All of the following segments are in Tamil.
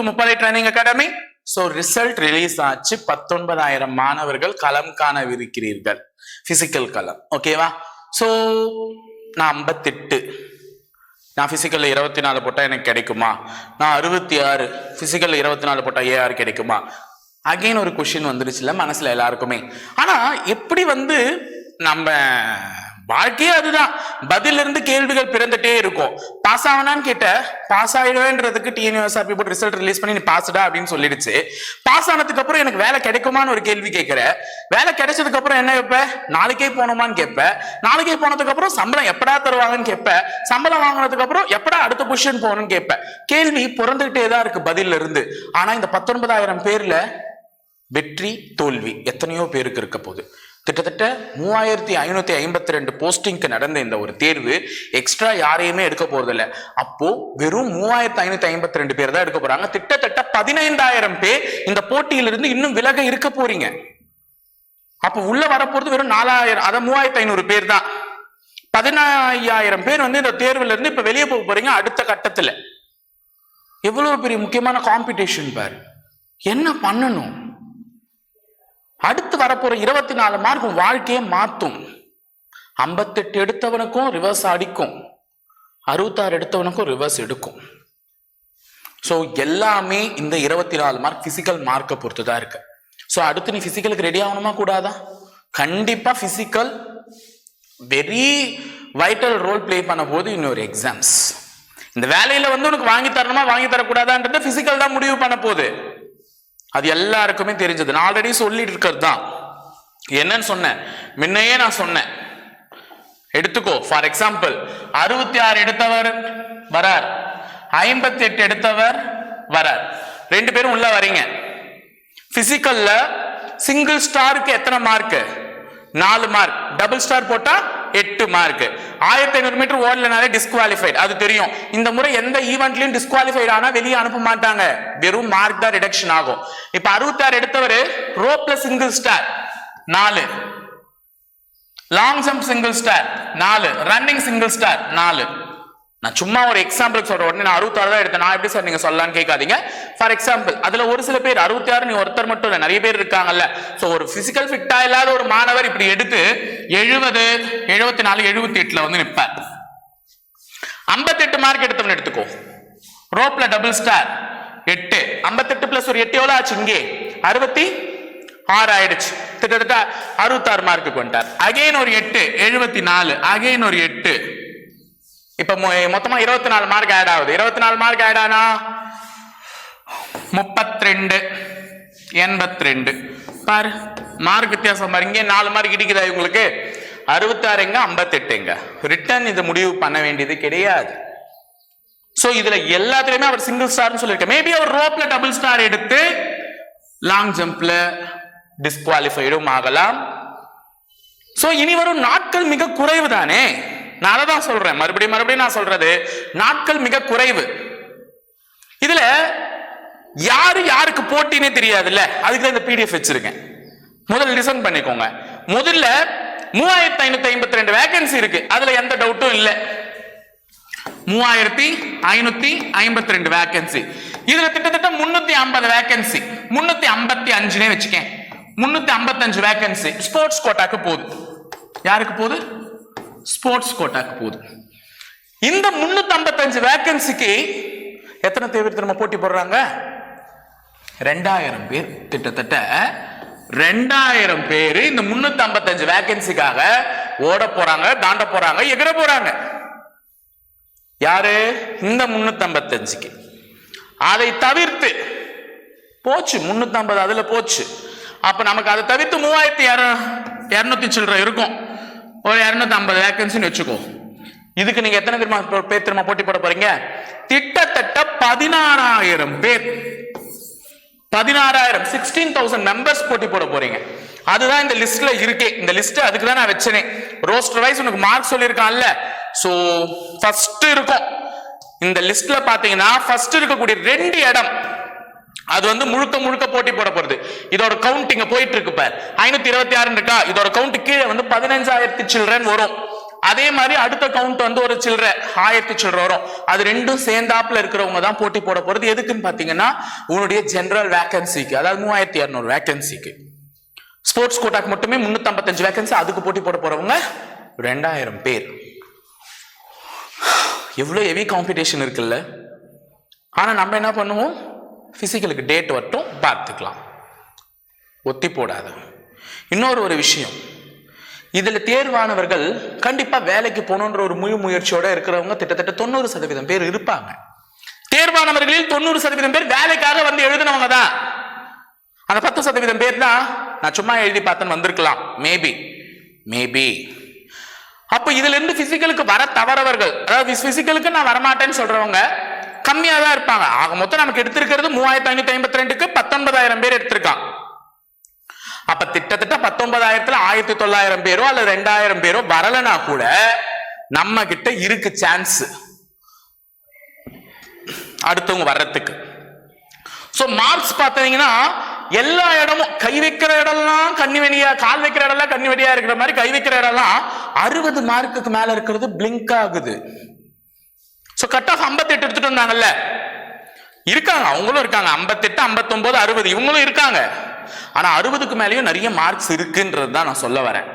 முப்படை training academy so result release ஆச்சு. பத்தொன்பதாயிரம் மாணவர்கள் களம் காணவிருக்கிறீர்கள். பிசிக்கல் களம். ஓகேவா ஸோ நான் ஐம்பத்தெட்டு. நான் பிசிக்கல்ல இருபத்தி நாலு போட்டா எனக்கு கிடைக்குமா? நான் அறுபத்தி ஆறு பிசிக்கல்ல இருபத்தி நாலு போட்டால் ஏஆர் கிடைக்குமா? அகெயின் ஒரு கொஷின் வந்துருச்சுல மனசுல எல்லாருக்குமே. ஆனா எப்படி வந்து நம்ம வாழ்க்கையே அதுதான். பதில் இருந்து கேள்விகள் பிறந்துட்டே இருக்கும். பாஸ் ஆகணான்னு கேட்ட பாஸ் ஆயிடுவேன்றதுக்கு டிஎன்யூஎஸ்ஆர்பி போட்டு ரிசல்ட் ரிலீஸ் பண்ணி நீ பாஸ்டா அப்படின்னு சொல்லிடுச்சு. பாஸ் ஆனதுக்கு அப்புறம் எனக்கு வேலை கிடைக்குமான்னு ஒரு கேள்வி கேட்கிற வேலை கிடைச்சதுக்கு அப்புறம் என்ன கேட்ப? நாளைக்கே போகணுமான்னு கேட்ப. நாளைக்கே போனதுக்கு அப்புறம் சம்பளம் எப்படா தருவாங்கன்னு கேட்ப. சம்பளம் வாங்கினதுக்கு அப்புறம் எப்படா அடுத்த பொசிஷன் போகணும்னு கேட்ப. கேள்வி பிறந்துகிட்டே தான் இருக்கு பதில் இருந்து ஆனா இந்த பத்தொன்பதாயிரம் பேர்ல வெற்றி தோல்வி எத்தனையோ பேருக்கு இருக்க போகுது. கிட்டத்தட்ட மூவாயிரத்தி ஐநூத்தி ஐம்பத்தி ரெண்டு போஸ்டிங்க்கு நடந்த இந்த ஒரு தேர்வு எக்ஸ்ட்ரா யாரையுமே எடுக்க போறதில்ல. அப்போ வெறும் மூவாயிரத்தி ஐநூத்தி ஐம்பத்தி ரெண்டு பேர் தான் எடுக்க போறாங்க. கிட்டத்தட்ட பதினைந்தாயிரம் பேர் இந்த போட்டியிலிருந்து இன்னும் விலக இருக்க போறீங்க. அப்ப உள்ள வரப்போறது வெறும் நாலாயிரம் அதான் மூவாயிரத்தி ஐநூறு பேர் தான். பதினாயிரம் பேர் வந்து இந்த தேர்வுல இருந்து இப்ப வெளியே போக போறீங்க அடுத்த கட்டத்துல. எவ்வளவு பெரிய முக்கியமான காம்படிஷன் பாரு. என்ன பண்ணணும்? அடுத்து வரப்போற இருபத்தி நாலு மார்க் வாழ்க்கையை மாத்தும். ஐம்பத்தெட்டு எடுத்தவனுக்கும் ரிவர்ஸ் அடிக்கும். அறுபத்தாறு எடுத்தவனுக்கும் ரிவர்ஸ் எடுக்கும். ஸோ எல்லாமே இந்த இருபத்தி நாலு மார்க் பிசிக்கல் மார்க்கை பொறுத்து தான் இருக்கு. ஸோ அடுத்து நீ பிசிக்கலுக்கு ரெடி ஆகணுமா கூடாதா? கண்டிப்பாக physical very vital role play பண்ண போது இன்னொரு எக்ஸாம்ஸ் இந்த வேலையில வந்து உனக்கு வாங்கி தரணுமா வாங்கி தரக்கூடாதான்றது பிசிக்கல் தான் முடிவு பண்ண போகுது அது எல்லாருக்குமே தெரிஞ்சது. நான் ஆல்ரெடி சொல்லிட்டு இருக்கிறது தான் என்னன்னு சொன்னேன். முன்னையே நான் சொன்னேன். எடுத்துக்கோ ஃபார் எக்ஸாம்பிள் அறுபத்தி ஆறு எடுத்தவர் வரார். ஐம்பத்தி எட்டு எடுத்தவர் வரார். ரெண்டு பேரும் உள்ள வரீங்க. பிசிக்கல்ல சிங்கிள் ஸ்டாருக்கு எத்தனை மார்க் நாலு மார்க் டபுள் ஸ்டார் போட்டா எட்டு மார்க் ஆயிரத்தி ஐநூறு மீட்டர் ஓடலனாலே டிஸ்குவாலிஃபைட் அது தெரியும். இந்த முறை எந்த ஈவெண்ட்லயும் டிஸ்குவாலிஃபைட் ஆனா வெளியே அனுப்ப மாட்டாங்க. வெறும் மார்க் தான் ரிடக்ஷன் ஆகும். இப்ப அறுபத்தாறு எடுத்தவர் ரோப்ல சிங்கிள் ஸ்டார் நாலு. லாங் ஜம்ப் சிங்கிள் ஸ்டார் நாலு. ரன்னிங் சிங்கிள் ஸ்டார் நாலு. நான் சும்மா ஒரு எக்ஸாம்பிள் சொல்ற உடனே நான் அறுபத்தாறு தான் எடுத்தேன். நான் எப்படி சார் நீங்க சொல்லலாம்னு கேட்காதீங்க. ஃபார் எக்ஸாம்பிள் அதுல ஒரு சில பேர் அறுபத்தி ஆறு நீ ஒருத்தர் மட்டும் இல்லை நிறைய பேர் இருக்காங்கல்ல. ஸோ ஒரு பிசிக்கல் ஃபிட்டா இல்லாத ஒரு மாணவர் இப்படி எடுத்து எழுபது எழுபத்தி நாலு எழுபத்தி எட்டுல வந்து நிற்பார் ஐம்பத்தெட்டு மார்க் எடுத்தவன் எடுத்துக்கோ. ரோப்ல டபுள் ஸ்டார் எட்டு. ஐம்பத்தெட்டு பிளஸ் ஒரு எட்டு எவ்வளோ ஆச்சு? இங்கே. அறுபத்தி ஆறு ஆயிடுச்சு. கிட்டத்தட்ட அறுபத்தாறு மார்க்குக்கு வந்துட்டார். அகைன் ஒரு எட்டு எழுபத்தி நாலு அகைன் ஒரு எட்டு. இப்ப மொ- மொத்தமா இருபத்தி நாலு மார்க் ஆட் ஆகுது. இருபத்தி நாலு மார்க் ஆட் ஆனா முப்பத்தி ரெண்டு எண்பத்தி ரெண்டு பாரு மார்க் வித்தியாசம் பாருங்க நாலு மார்க் இடிக்குதா இவங்களுக்கு? அறுபத்தாறுங்க ஐம்பத்தெட்டுங்க. ஐம்பத்தெட்டு ரிட்டர்ன் இது முடிவு பண்ண வேண்டியது கிடையாது. ஸோ இதுல எல்லாத்துலயுமே அவர் சிங்கிள் ஸ்டார்னு சொல்லியிருக்கேன் மேபி அவர் ரோப்ல டபுள் ஸ்டார் எடுத்து லாங் ஜம்ப்ல டிஸ்குவாலிஃபைடும் ஆகலாம். ஸோ இனி வரும் நாட்கள் மிக குறைவு தானே? நான் அதை தான் சொல்றேன். மறுபடியும் மறுபடியும் நான் சொல்றது நாட்கள் மிக குறைவு. இதுல யாரு யாருக்கு போட்டினே தெரியாதுல்ல? அதுக்கு தான் இந்த பிடிஎஃப் வச்சிருக்கேன். முதல்ல லிசன் பண்ணிக்கோங்க. முதல்ல மூவாயிரத்தி ஐநூத்தி ஐம்பத்தி ரெண்டு வேகன்சி இருக்கு. அதுல எந்த டவுட்டும் இல்லை. மூவாயிரத்தி ஐநூத்தி ஐம்பத்தி ரெண்டு வேகன்சி இதுல கிட்டத்தட்ட முன்னூத்தி ஐம்பது வேகன்சி முன்னூத்தி ஐம்பத்தி அஞ்சுனே வச்சுக்கேன். முன்னூத்தி ஐம்பத்தஞ்சு வேகன்சி ஸ்போர்ட்ஸ் கோட்டாக்கு போகுது. யாருக்கு போகுது? ஸ்போர்ட்ஸ் கோட்டாக்கு போகுது. இந்த முன்னூத்தி ஐம்பத்தஞ்சு எத்தனை தேவர் திரும்ப போட்டி போடுறாங்க? ரெண்டாயிரம் பேர். கிட்டத்தட்ட ரெண்டாயிரம் பேர் இந்த முன்னூத்தி ஐம்பத்தஞ்சு வேகன்சிக்காக ஓட போறாங்க தாண்ட போறாங்க எகிற போறாங்க. யாரு? இந்த முன்னூத்தி ஐம்பத்தஞ்சுக்கு அதை தவிர்த்து போச்சு முன்னூத்தி ஐம்பது அதுல போச்சு. அப்ப நமக்கு அதை தவிர்த்து மூவாயிரத்தி இரநூத்தி சில்லற இருக்கும். ஒரு இரநூத்தி ஐம்பது வேகன்சின்னு வச்சுக்கோ. இதுக்கு நீங்க எத்தனை திரும்ப பேர் திரும்ப போட்டி போட போறீங்க? கிட்டத்தட்ட பதினாறாயிரம் பேர். பதினாறாயிரம் சிக்ஸ்டீன் தௌசண்ட் மெம்பர்ஸ் போட்டி போட போறீங்க. அதுதான் இந்த லிஸ்ட்ல இருக்கே. இந்த லிஸ்ட் அதுக்கு தான் நான் வச்சனேன் ரோஸ்டர் வைஸ் உனக்கு மார்க் சொல்லியிருக்கான்ல. சோ ஃபர்ஸ்ட் இருக்கும். இந்த லிஸ்ட்ல பாத்தீங்கன்னா ஃபர்ஸ்ட் இருக்கக்கூடிய ரெண்டு இடம் அது வந்து முழுக்க முழுக்க போட்டி போட போறது. இதோட கவுண்ட் இங்க போயிட்டு இருக்கு இப்ப ஐநூத்தி இருபத்தி ஆறு இருக்கா? இதோட கவுண்ட் கீழே வந்து பதினஞ்சாயிரத்தி சில்ட்ரன் வரும். அதே மாதிரி அடுத்த கவுண்ட் வந்து ஒரு சில்லற ஆயிரத்தி சில்லற வரும். அது ரெண்டும் சேர்ந்தாப்புல இருக்கிறவங்க தான் போட்டி போட போறது. எதுக்குன்னு பாத்தீங்கன்னா உன்னுடைய ஜென்ரல் வேகன்சிக்கு அதாவது மூவாயிரத்தி இரநூறு வேகன்சிக்கு ஸ்போர்ட்ஸ் கோட்டாக்கு மட்டுமே முன்னூத்தி ஐம்பத்தஞ்சு வேகன்சி அதுக்கு போட்டி போட போறவங்க ரெண்டாயிரம் பேர். எவ்வளவு ஹெவி காம்படிஷன் இருக்குல்ல. ஆனா நம்ம என்ன பண்ணுவோம்? ஃபிசிக்கலுக்கு டேட் வரட்டும் பார்த்துக்கலாம். ஒத்தி போடாது இன்னொரு ஒரு விஷயம். இதில் தேர்வானவர்கள் கண்டிப்பாக வேலைக்கு போகணுன்ற ஒரு முழு முயற்சியோட இருக்கிறவங்க கிட்டத்தட்ட தொண்ணூறு சதவீதம் பேர் இருப்பாங்க. தேர்வானவர்களில் தொண்ணூறு சதவீதம் பேர் வேலைக்காக வந்து எழுதினவங்க தான். அந்த பத்து சதவீதம் பேர் தான் நான் சும்மா எழுதி பார்த்தேன்னு வந்திருக்கலாம். மேபி மேபி அப்போ இதுல இருந்து பிசிக்கலுக்கு வர தவறவர்கள் அதாவது பிசிக்கலுக்கு நான் வரமாட்டேன்னு சொல்றவங்க கம்மியாக தான் இருப்பாங்க. ஆக மொத்தம் நமக்கு எடுத்திருக்கிறது மூவாயிரத்தி ஐநூத்தி ஐம்பத்தி ரெண்டுக்கு பத்தொன்பதாயிரம் பேர் எடுத்திருக்கான். அப்ப திட்டத்தட்ட பத்தொன்பதாயிரத்துல ஆயிரத்தி தொள்ளாயிரம் பேரோ அல்லது ரெண்டாயிரம் பேரோ வரலனா கூட நம்ம கிட்ட இருக்கு சான்ஸ் அடுத்தவங்க வர்றதுக்கு. ஸோ மார்க்ஸ் பார்த்தீங்கன்னா எல்லா இடமும் கை வைக்கிற இடம்லாம் கண்ணி கால் வைக்கிற இடம்லாம் கண்ணி இருக்கிற மாதிரி கை வைக்கிற இடம்லாம் அறுபது மார்க்குக்கு மேல இருக்கிறது பிளிங்க் ஆகுது. கட் ஆஃப் ஐம்பத்தெட்டு எடுத்துட்டு வந்தாங்கல்ல இருக்காங்க அவங்களும் இருக்காங்க. ஐம்பத்தெட்டு ஐம்பத்தொன்பது அறுபது இவங்களும் இருக்காங்க. ஆனா அறுபதுக்கு மேலேயும் நிறைய மார்க்ஸ் இருக்குன்றது தான் நான் சொல்ல வரேன்.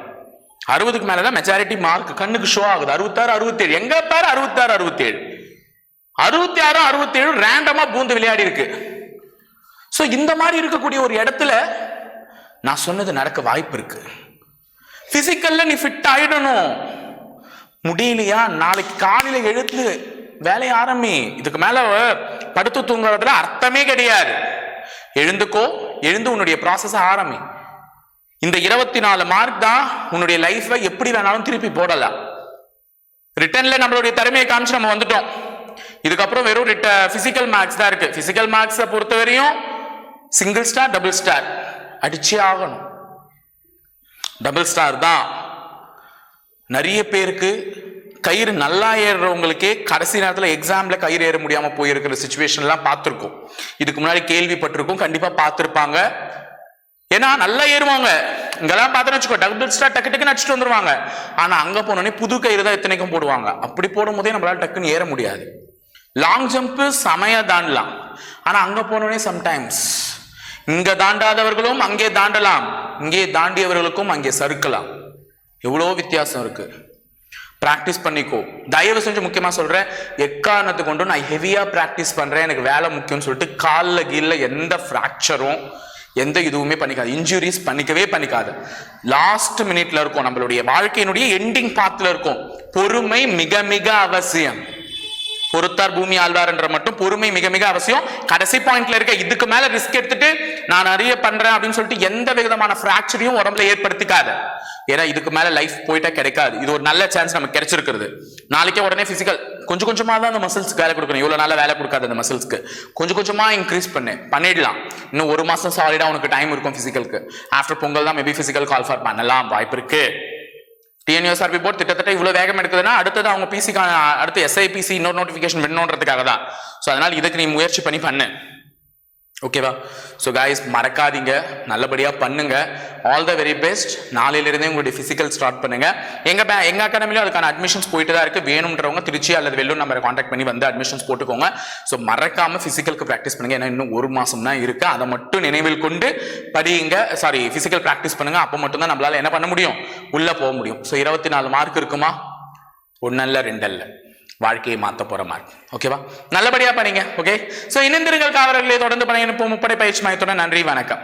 அறுபதுக்கு மேலே தான் மெஜாரிட்டி மார்க் கண்ணுக்கு ஷோ ஆகுது. அறுபத்தாறு அறுபத்தேழு. எங்க பாரு அறுபத்தாறு அறுபத்தேழு? அறுபத்தி ஆறு அறுபத்தேழு ரேண்டமா பூந்து விளையாடி இருக்கு. ஸோ இந்த மாதிரி இருக்கக்கூடிய ஒரு இடத்துல நான் சொன்னது நடக்க வாய்ப்பு இருக்கு. பிசிக்கல்ல நீ ஃபிட் ஆயிடணும். முடியலையா? நாளைக்கு காலையில எழுத்து வேலையை ஆரம்பி. இதுக்கு மேல படுத்து தூங்குறதுல அர்த்தமே கிடையாது. எழுந்துக்கோ எழுந்து உன்னுடைய ப்ராசஸ் ஆரம்பி. இந்த இருபத்தி நாலு மார்க் தான் உன்னுடைய லைஃப்ல எப்படி வேணாலும் திருப்பி போடலாம். ரிட்டர்ன்ல நம்மளுடைய திறமையை காமிச்சு நம்ம வந்துட்டோம். இதுக்கப்புறம் வெறும் ரிட்ட பிசிக்கல் மார்க்ஸ் தான் இருக்கு. பிசிக்கல் மார்க்ஸை பொறுத்தவரையும் சிங்கிள் ஸ்டார் டபுள் ஸ்டார் அடிச்சே ஆகணும். டபுள் ஸ்டார் தான். நிறைய பேருக்கு கயிறு நல்லா ஏறுறவங்களுக்கே கடைசி நேரத்தில் எக்ஸாமில் கயிறு ஏற முடியாமல் போயிருக்கிற சுச்சுவேஷன்லாம் பார்த்துருக்கோம். இதுக்கு முன்னாடி கேள்விப்பட்டிருக்கோம். கண்டிப்பாக பார்த்துருப்பாங்க. ஏன்னா நல்லா ஏறுவாங்க. இங்கெல்லாம் பார்த்தோன்னு வச்சுக்கோ டக்கு ஸ்டார் டக்கு டக்குன்னு அடிச்சுட்டு வந்துருவாங்க. ஆனால் அங்கே போனோடனே புது கயிறு தான் இத்தனைக்கும் போடுவாங்க. அப்படி போடும் போதே நம்மளால டக்குன்னு ஏற முடியாது. லாங் ஜம்ப்பு செமையா தாண்டலாம். ஆனால் அங்கே போனோடனே சம்டைம்ஸ் இங்கே தாண்டாதவர்களும் அங்கே தாண்டலாம். இங்கே தாண்டியவர்களுக்கும் அங்கே சறுக்கலாம். எவ்வளோ வித்தியாசம் இருக்குது ப்ராக்டிஸ் பண்ணிக்கோ. தயவு செஞ்சு முக்கியமாக சொல்கிறேன் எக்காரணத்தை கொண்டு நான் ஹெவியாக ப்ராக்டிஸ் பண்ணுறேன் எனக்கு வேலை முக்கியம்னு சொல்லிட்டு காலில் கீழில் எந்த ஃப்ராக்சரும் எந்த இதுவுமே பண்ணிக்காது. இன்ஜுரிஸ் பண்ணிக்கவே பண்ணிக்காது. லாஸ்ட் மினிட்ல இருக்கும் நம்மளுடைய வாழ்க்கையினுடைய எண்டிங் பாத்துல இருக்கும். பொறுமை மிக மிக அவசியம். பொறுத்தார் பூமி ஆழ்வார்ன்ற மட்டும் பொறுமை மிக மிக அவசியம். கடைசி பாயிண்ட்ல இருக்க இதுக்கு மேல ரிஸ்க் எடுத்துட்டு நான் நிறைய பண்றேன் அப்படின்னு சொல்லிட்டு எந்த விதமான ஃபிராக்சரையும் உடம்புல ஏற்படுத்திக்காது. ஏன்னா இதுக்கு மேல லைஃப் போயிட்டா கிடைக்காது. இது ஒரு நல்ல சான்ஸ் நமக்கு கிடைச்சிருக்கிறது. நாளைக்கே உடனே பிசிக்கல் கொஞ்சம் கொஞ்சமா தான் அந்த மசில்ஸ்க்கு வேலை கொடுக்கணும். இவ்வளவு நாளா வேலை கொடுக்காது அந்த மசில்ஸ்க்கு கொஞ்சம் கொஞ்சமா இன்க்ரீஸ் பண்ணு. பண்ணிடலாம். இன்னும் ஒரு மாசம் சாலிடா உனக்கு டைம் இருக்கும் பிசிக்கலுக்கு ஆஃப்டர் பொங்கல் தான் மேபி பிசிக்கல் கால் ஃபார் பண்ணலாம். வாய்ப்பு இருக்கு. டிஎன்யூஎஸ்ஆர்பி போர்ட் கிட்டத்தட்ட இவ்வளோ வேகம் எடுக்குதுன்னா அடுத்தது அவங்க பிசிக்கான அடுத்து எஸ்ஐபிசி இன்னொரு நோட்டிஃபிகேஷன் வேணுன்றதுக்காக தான் ஸோ அதனால் இதுக்கு நீ முயற்சி பண்ணி பண்ணு. ஓகேவா ஸோ காய்ஸ் மறக்காதீங்க. நல்லபடியாக பண்ணுங்க. ஆல் த வெரி பெஸ்ட் நாளையிலிருந்தே உங்களுடைய ஃபிசிக்கல் ஸ்டார்ட் பண்ணுங்க. எங்க பே எங்க அகாடமிலும் அதுக்கான அட்மிஷன்ஸ் போயிட்டு தான் இருக்கு. வேணுன்றவங்க திருச்சி அல்லது வெள்ளூர் நம்பரை காண்டாக்ட் பண்ணி வந்து அட்மிஷன்ஸ் போட்டுக்கோங்க. ஸோ மறக்காம ஃபிசிக்கலுக்கு ப்ராக்டிஸ் பண்ணுங்க. ஏன்னா இன்னும் ஒரு மாசம் தான் இருக்கு. அதை மட்டும் நினைவில் கொண்டு படியுங்க. சாரி ஃபிசிக்கல் ப்ராக்டிஸ் பண்ணுங்க. அப்போ மட்டும்தான் நம்மளால என்ன பண்ண முடியும்? உள்ள போக முடியும். ஸோ இருபத்தி நாலு மார்க் இருக்குமா? ஒன்னல்ல ரெண்டல்ல. வாழ்க்கையை மாற்ற போற மாதிரி. ஓகேவா நல்லபடியா பண்ணீங்க ஓகே சோ இணைந்திருங்கள் காவலர்களை தொடர்ந்து பணியனுப்போம் முப்படை பயிற்சி மையத்துடன் நன்றி வணக்கம்.